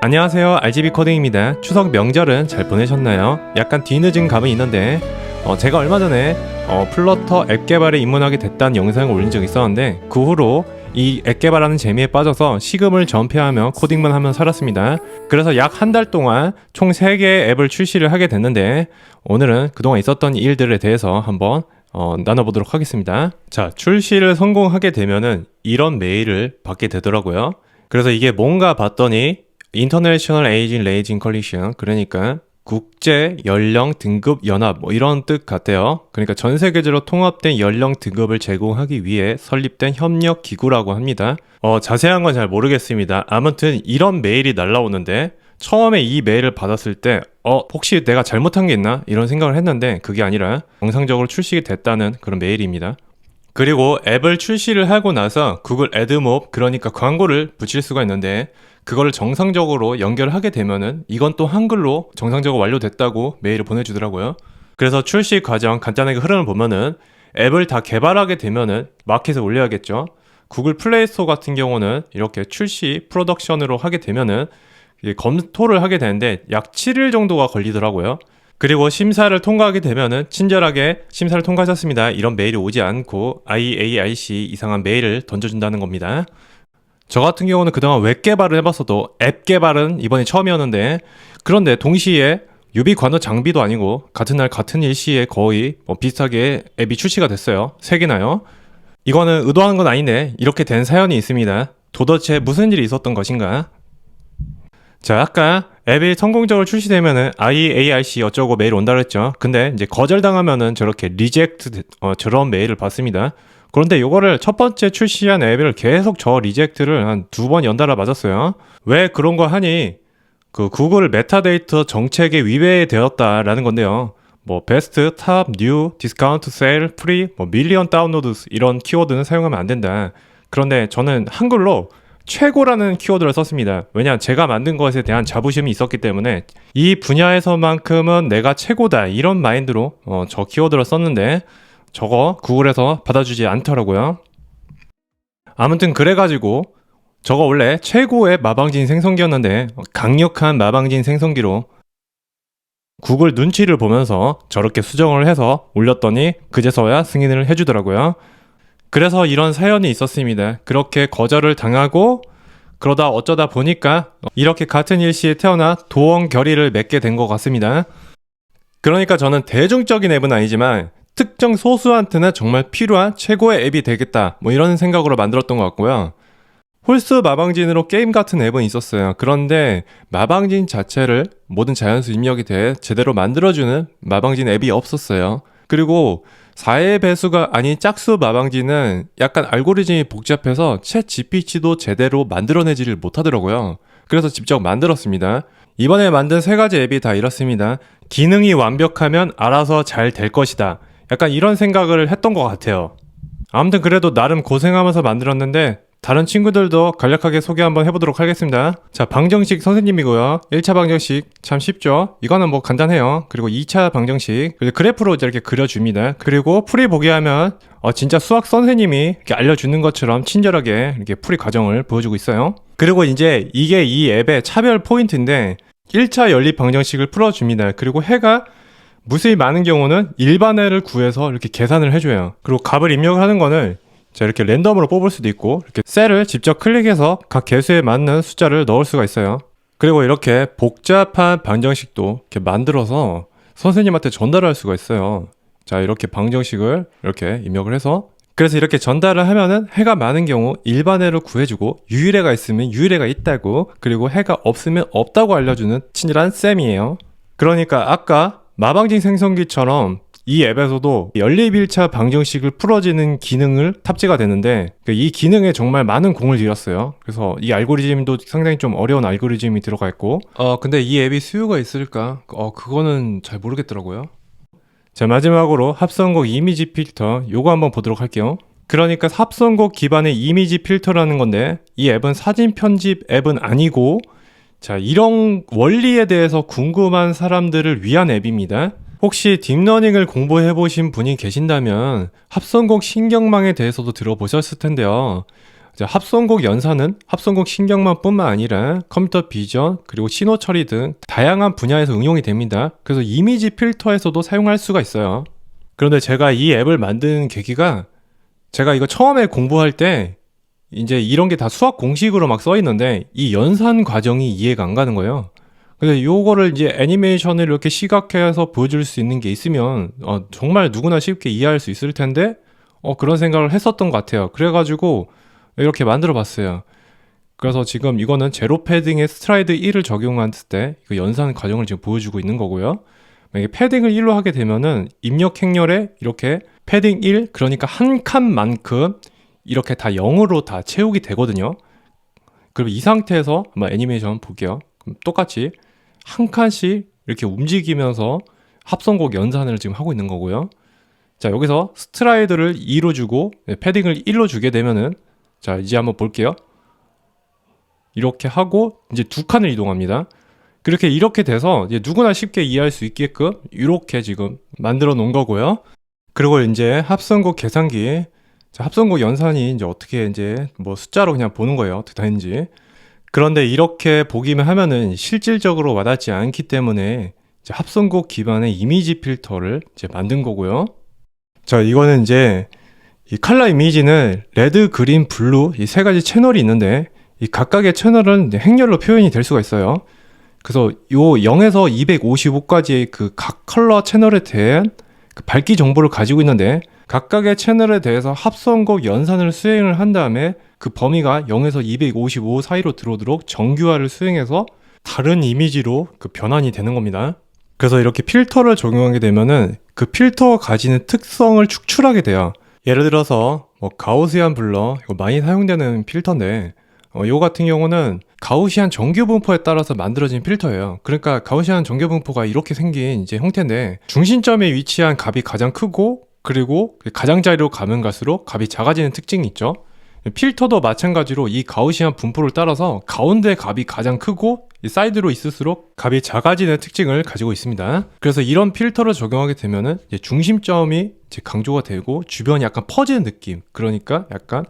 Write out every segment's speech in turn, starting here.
안녕하세요. RGB 코딩입니다. 추석 명절은 잘 보내셨나요? 약간 뒤늦은 감은 있는데 어, 제가 얼마 전에 어, 플러터 앱 개발에 입문하게 됐다는 영상을 올린 적이 있었는데 그 후로 이 앱 개발하는 재미에 빠져서 시금을 전폐하며 코딩만 하며 살았습니다. 그래서 약 한 달 동안 총 3개의 앱을 출시를 하게 됐는데 오늘은 그동안 있었던 일들에 대해서 한번 어, 나눠보도록 하겠습니다. 자, 출시를 성공하게 되면은 이런 메일을 받게 되더라고요. 그래서 이게 뭔가 봤더니 인터내셔널 에이징 레이징 컬리션 그러니까 국제 연령 등급 연합 뭐 이런 뜻 같아요. 그러니까 전 세계적으로 통합된 연령 등급을 제공하기 위해 설립된 협력 기구라고 합니다. 어, 자세한 건 잘 모르겠습니다. 아무튼 이런 메일이 날라오는데 처음에 이 메일을 받았을 때 어, 혹시 내가 잘못한 게 있나? 이런 생각을 했는데 그게 아니라 정상적으로 출시가 됐다는 그런 메일입니다. 그리고 앱을 출시를 하고 나서 구글 애드몹 그러니까 광고를 붙일 수가 있는데 그거를 정상적으로 연결하게 되면은 이건 또 한글로 정상적으로 완료됐다고 메일을 보내주더라고요. 그래서 출시 과정 간단하게 흐름을 보면은 앱을 다 개발하게 되면은 마켓에 올려야겠죠. 구글 플레이 스토어 같은 경우는 이렇게 출시 프로덕션으로 하게 되면은 검토를 하게 되는데 약 7일 정도가 걸리더라고요. 그리고 심사를 통과하게 되면은 친절하게 심사를 통과하셨습니다. 이런 메일이 오지 않고 IAIC 이상한 메일을 던져준다는 겁니다. 저 같은 경우는 그동안 웹 개발을 해봤어도 앱 개발은 이번이 처음이었는데 그런데 동시에 유비 관여 장비도 아니고 같은 날 같은 일시에 거의 뭐 비슷하게 앱이 출시가 됐어요. 세 개나요? 이거는 의도한 건 아닌데 이렇게 된 사연이 있습니다. 도대체 무슨 일이 있었던 것인가? 자, 아까 앱이 성공적으로 출시되면은 IARC 어쩌고 메일 온다 그랬죠. 근데 이제 거절당하면은 저렇게 리젝트 어, 저런 메일을 받습니다. 그런데 요거를 첫 번째 출시한 앱을 계속 저 리젝트를 한 두 번 연달아 맞았어요. 왜 그런 거 하니? 그 구글 메타데이터 정책에 위배되었다라는 건데요. 뭐 베스트, 탑, 뉴, 디스카운트, 세일, 프리, 뭐 밀리언 다운로드 이런 키워드는 사용하면 안 된다. 그런데 저는 한글로 최고라는 키워드를 썼습니다. 왜냐 제가 만든 것에 대한 자부심이 있었기 때문에 이 분야에서만큼은 내가 최고다 이런 마인드로 어, 저 키워드를 썼는데 저거 구글에서 받아주지 않더라고요. 아무튼 그래가지고 저거 원래 최고의 마방진 생성기였는데 강력한 마방진 생성기로 구글 눈치를 보면서 저렇게 수정을 해서 올렸더니 그제서야 승인을 해주더라고요. 그래서 이런 사연이 있었습니다. 그렇게 거절을 당하고 그러다 어쩌다 보니까 이렇게 같은 일시에 태어나 도원 결의를 맺게 된 것 같습니다. 그러니까 저는 대중적인 앱은 아니지만 특정 소수한테는 정말 필요한 최고의 앱이 되겠다. 뭐 이런 생각으로 만들었던 것 같고요. 홀스 마방진으로 게임 같은 앱은 있었어요. 그런데 마방진 자체를 모든 자연수 입력이 돼 제대로 만들어주는 마방진 앱이 없었어요. 그리고 4의 배수가 아닌 짝수 마방진은 약간 알고리즘이 복잡해서 챗 GPT도 제대로 만들어내지를 못하더라고요. 그래서 직접 만들었습니다. 이번에 만든 세 가지 앱이 다 이렇습니다. 기능이 완벽하면 알아서 잘 될 것이다. 약간 이런 생각을 했던 것 같아요. 아무튼 그래도 나름 고생하면서 만들었는데 다른 친구들도 간략하게 소개 한번 해보도록 하겠습니다. 자, 방정식 선생님이고요. 1차 방정식 참 쉽죠? 이거는 뭐 간단해요. 그리고 2차 방정식 그래프로 이렇게 그려줍니다. 그리고 풀이 보게 하면 어, 진짜 수학 선생님이 이렇게 알려주는 것처럼 친절하게 이렇게 풀이 과정을 보여주고 있어요. 그리고 이제 이게 이 앱의 차별 포인트인데 1차 연립 방정식을 풀어줍니다. 그리고 해가 무수히 많은 경우는 일반해를 구해서 이렇게 계산을 해줘요. 그리고 값을 입력하는 거는 자, 이렇게 랜덤으로 뽑을 수도 있고, 이렇게 셀을 직접 클릭해서 각 개수에 맞는 숫자를 넣을 수가 있어요. 그리고 이렇게 복잡한 방정식도 이렇게 만들어서 선생님한테 전달할 수가 있어요. 자, 이렇게 방정식을 이렇게 입력을 해서 그래서 이렇게 전달을 하면은 해가 많은 경우 일반해를 구해주고 유일해가 있으면 유일해가 있다고 그리고 해가 없으면 없다고 알려주는 친절한 쌤이에요. 그러니까 아까 마방진 생성기처럼 이 앱에서도 연립 1차 방정식을 풀어지는 기능을 탑재가 되는데 이 기능에 정말 많은 공을 들였어요. 그래서 이 알고리즘도 상당히 좀 어려운 알고리즘이 들어가 있고 어 근데 이 앱이 수요가 있을까? 어 그거는 잘 모르겠더라고요. 자 마지막으로 합성곡 이미지 필터 요거 한번 보도록 할게요. 그러니까 합성곡 기반의 이미지 필터라는 건데 이 앱은 사진 편집 앱은 아니고 자 이런 원리에 대해서 궁금한 사람들을 위한 앱입니다. 혹시 딥러닝을 공부해 보신 분이 계신다면 합성곡 신경망에 대해서도 들어보셨을 텐데요. 이제 합성곡 연산은 합성곡 신경만 뿐만 아니라 컴퓨터 비전 그리고 신호 처리 등 다양한 분야에서 응용이 됩니다. 그래서 이미지 필터에서도 사용할 수가 있어요. 그런데 제가 이 앱을 만든 계기가 제가 이거 처음에 공부할 때 이제 이런 게 다 수학 공식으로 막 써 있는데 이 연산 과정이 이해가 안 가는 거예요. 근데 요거를 이제 애니메이션을 이렇게 시각해서 보여줄 수 있는 게 있으면 어, 정말 누구나 쉽게 이해할 수 있을 텐데 어, 그런 생각을 했었던 것 같아요. 그래가지고 이렇게 만들어 봤어요. 그래서 지금 이거는 제로 패딩에 스트라이드 1을 적용했을 때 그 연산 과정을 지금 보여주고 있는 거고요. 만약에 패딩을 1로 하게 되면은 입력 행렬에 이렇게 패딩 1 그러니까 한 칸만큼 이렇게 다 0으로 다 채우기 되거든요. 그럼 이 상태에서 한번 애니메이션 볼게요. 똑같이 한 칸씩 이렇게 움직이면서 합성곡 연산을 지금 하고 있는 거고요. 자, 여기서 스트라이드를 2로 주고 네, 패딩을 1로 주게 되면은 자, 이제 한번 볼게요. 이렇게 하고 이제 두 칸을 이동합니다. 그렇게 이렇게 돼서 이제 누구나 쉽게 이해할 수 있게끔 이렇게 지금 만들어 놓은 거고요. 그리고 이제 합성곡 계산기 자, 합성곡 연산이 이제 어떻게 이제 뭐 숫자로 그냥 보는 거예요. 어떻게 되는지. 그런데 이렇게 보기만 하면은 실질적으로 와닿지 않기 때문에 이제 합성곡 기반의 이미지 필터를 이제 만든 거고요. 자, 이거는 이제 이 컬러 이미지는 레드, 그린, 블루 이 세 가지 채널이 있는데 이 각각의 채널은 행렬로 표현이 될 수가 있어요. 그래서 요 0에서 255까지의 그 각 컬러 채널에 대한 그 밝기 정보를 가지고 있는데 각각의 채널에 대해서 합성곡 연산을 수행을 한 다음에 그 범위가 0에서 255 사이로 들어오도록 정규화를 수행해서 다른 이미지로 그 변환이 되는 겁니다. 그래서 이렇게 필터를 적용하게 되면은 그 필터가 가지는 특성을 축출하게 돼요. 예를 들어서 뭐 가우시안 블러 이거 많이 사용되는 필터인데 어, 요 같은 경우는 가우시안 정규 분포에 따라서 만들어진 필터예요. 그러니까 가우시안 정규 분포가 이렇게 생긴 이제 형태인데 중심점에 위치한 값이 가장 크고 그리고 그 가장자리로 가면 갈수록 값이 작아지는 특징이 있죠. 필터도 마찬가지로 이 가우시안 분포를 따라서 가운데 값이 가장 크고 이 사이드로 있을수록 값이 작아지는 특징을 가지고 있습니다. 그래서 이런 필터를 적용하게 이제 중심점이 강조가 되고 주변이 약간 퍼지는 느낌. 그러니까 약간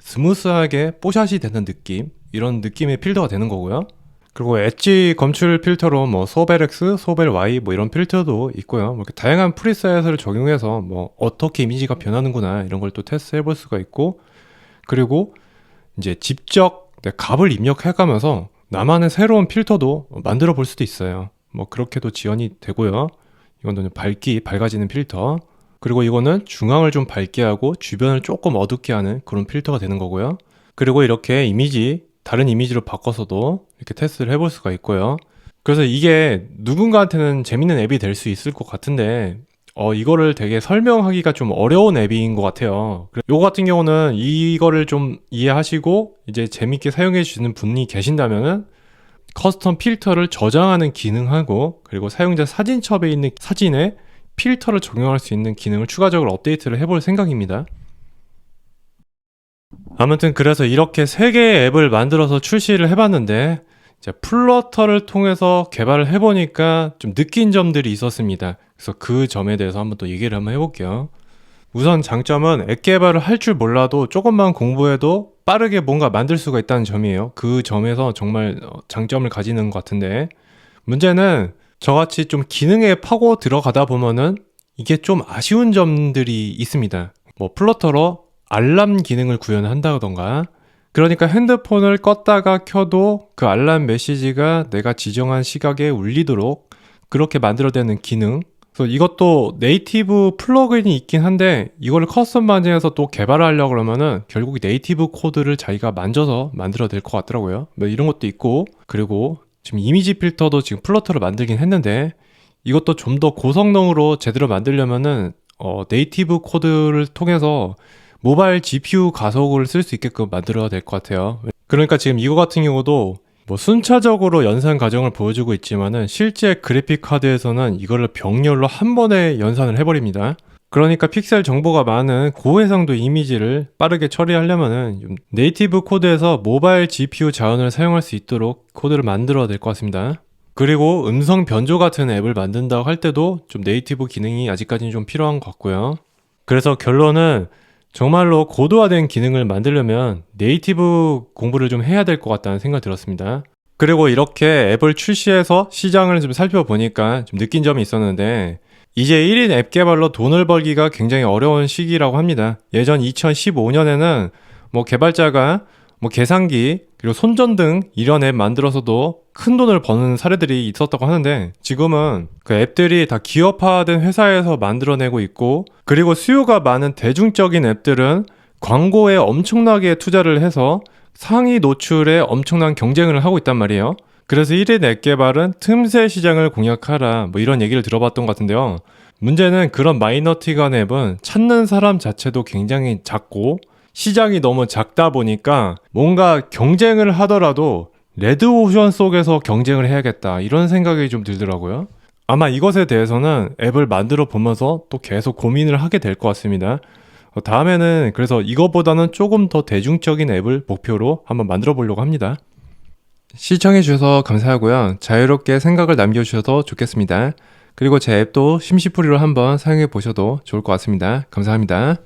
스무스하게 뽀샷이 되는 느낌. 이런 느낌의 필터가 되는 거고요. 그리고 엣지 검출 필터로 뭐 소벨 X, 소벨 Y 뭐 이런 필터도 있고요. 뭐 이렇게 다양한 프리셋을 적용해서 뭐 어떻게 이미지가 변하는구나 이런 걸 또 테스트 해 볼 수가 있고 그리고 이제 직접 내 값을 입력해 가면서 나만의 새로운 필터도 만들어 볼 수도 있어요. 뭐 그렇게도 지원이 되고요. 이건 밝기 밝아지는 필터. 그리고 이거는 중앙을 좀 밝게 하고 주변을 조금 어둡게 하는 그런 필터가 되는 거고요. 그리고 이렇게 이미지 다른 이미지로 바꿔서도 이렇게 테스트를 해볼 수가 있고요. 그래서 이게 누군가한테는 재밌는 앱이 될 수 있을 것 같은데 어, 이거를 되게 설명하기가 좀 어려운 앱인 것 같아요. 요거 같은 경우는 이거를 좀 이해하시고 이제 재밌게 사용해 주시는 분이 계신다면은 커스텀 필터를 저장하는 기능하고 그리고 사용자 사진첩에 있는 사진에 필터를 적용할 수 있는 기능을 추가적으로 업데이트를 해볼 생각입니다. 아무튼 그래서 이렇게 세 개의 앱을 만들어서 출시를 해봤는데 이제 플러터를 통해서 개발을 해보니까 좀 느낀 점들이 있었습니다. 그래서 그 점에 대해서 한번 또 얘기를 한번 해볼게요. 우선 장점은 앱 개발을 할 줄 몰라도 조금만 공부해도 빠르게 뭔가 만들 수가 있다는 점이에요. 그 점에서 정말 어, 장점을 가지는 것 같은데 문제는 저같이 좀 기능에 파고 들어가다 보면은 이게 좀 아쉬운 점들이 있습니다. 뭐 플러터로 알람 기능을 구현한다던가. 그러니까 핸드폰을 껐다가 켜도 그 알람 메시지가 내가 지정한 시각에 울리도록 그렇게 만들어내는 기능. 그래서 이것도 네이티브 플러그인이 있긴 한데 이거를 커스텀 반증해서 또 개발을 하려고 그러면은 결국 네이티브 코드를 자기가 만져서 만들어야 될것 같더라고요. 뭐 이런 것도 있고. 그리고 지금 이미지 필터도 지금 플러터로 만들긴 했는데 이것도 좀 더 고성능으로 제대로 만들려면은 어, 네이티브 코드를 통해서 모바일 GPU 가속을 쓸 수 있게끔 만들어야 될 것 같아요. 그러니까 지금 이거 같은 경우도 뭐 순차적으로 연산 과정을 보여주고 있지만은 실제 그래픽 카드에서는 이거를 병렬로 한 번에 연산을 해버립니다. 그러니까 픽셀 정보가 많은 고해상도 이미지를 빠르게 처리하려면은 좀 네이티브 코드에서 모바일 GPU 자원을 사용할 수 있도록 코드를 만들어야 될 것 같습니다. 그리고 음성 변조 같은 앱을 만든다고 할 때도 좀 네이티브 기능이 아직까지는 좀 필요한 것 같고요. 그래서 결론은 정말로 고도화된 기능을 만들려면 네이티브 공부를 좀 해야 될 것 같다는 생각이 들었습니다. 그리고 이렇게 앱을 출시해서 시장을 좀 살펴보니까 좀 느낀 점이 있었는데 이제 1인 앱 개발로 돈을 벌기가 굉장히 어려운 시기라고 합니다. 예전 2015년에는 뭐 개발자가 뭐 계산기 그리고 손전 등 이런 앱 만들어서도 큰 돈을 버는 사례들이 있었다고 하는데 지금은 그 앱들이 다 기업화된 회사에서 만들어내고 있고 그리고 수요가 많은 대중적인 앱들은 광고에 엄청나게 투자를 해서 상위 노출에 엄청난 경쟁을 하고 있단 말이에요. 그래서 1인 앱 개발은 틈새 시장을 공략하라 뭐 이런 얘기를 들어봤던 것 같은데요. 문제는 그런 마이너티간 앱은 찾는 사람 자체도 굉장히 작고 시장이 너무 작다 보니까 뭔가 경쟁을 하더라도 레드 오션 속에서 경쟁을 해야겠다 이런 생각이 좀 들더라고요. 아마 이것에 대해서는 앱을 만들어 보면서 또 계속 고민을 하게 될 것 같습니다. 어, 다음에는 그래서 이거보다는 조금 더 대중적인 앱을 목표로 한번 만들어 보려고 합니다. 시청해 주셔서 감사하고요. 자유롭게 생각을 남겨 주셔도 좋겠습니다. 그리고 제 앱도 심시풀이로 한번 사용해 보셔도 좋을 것 같습니다. 감사합니다.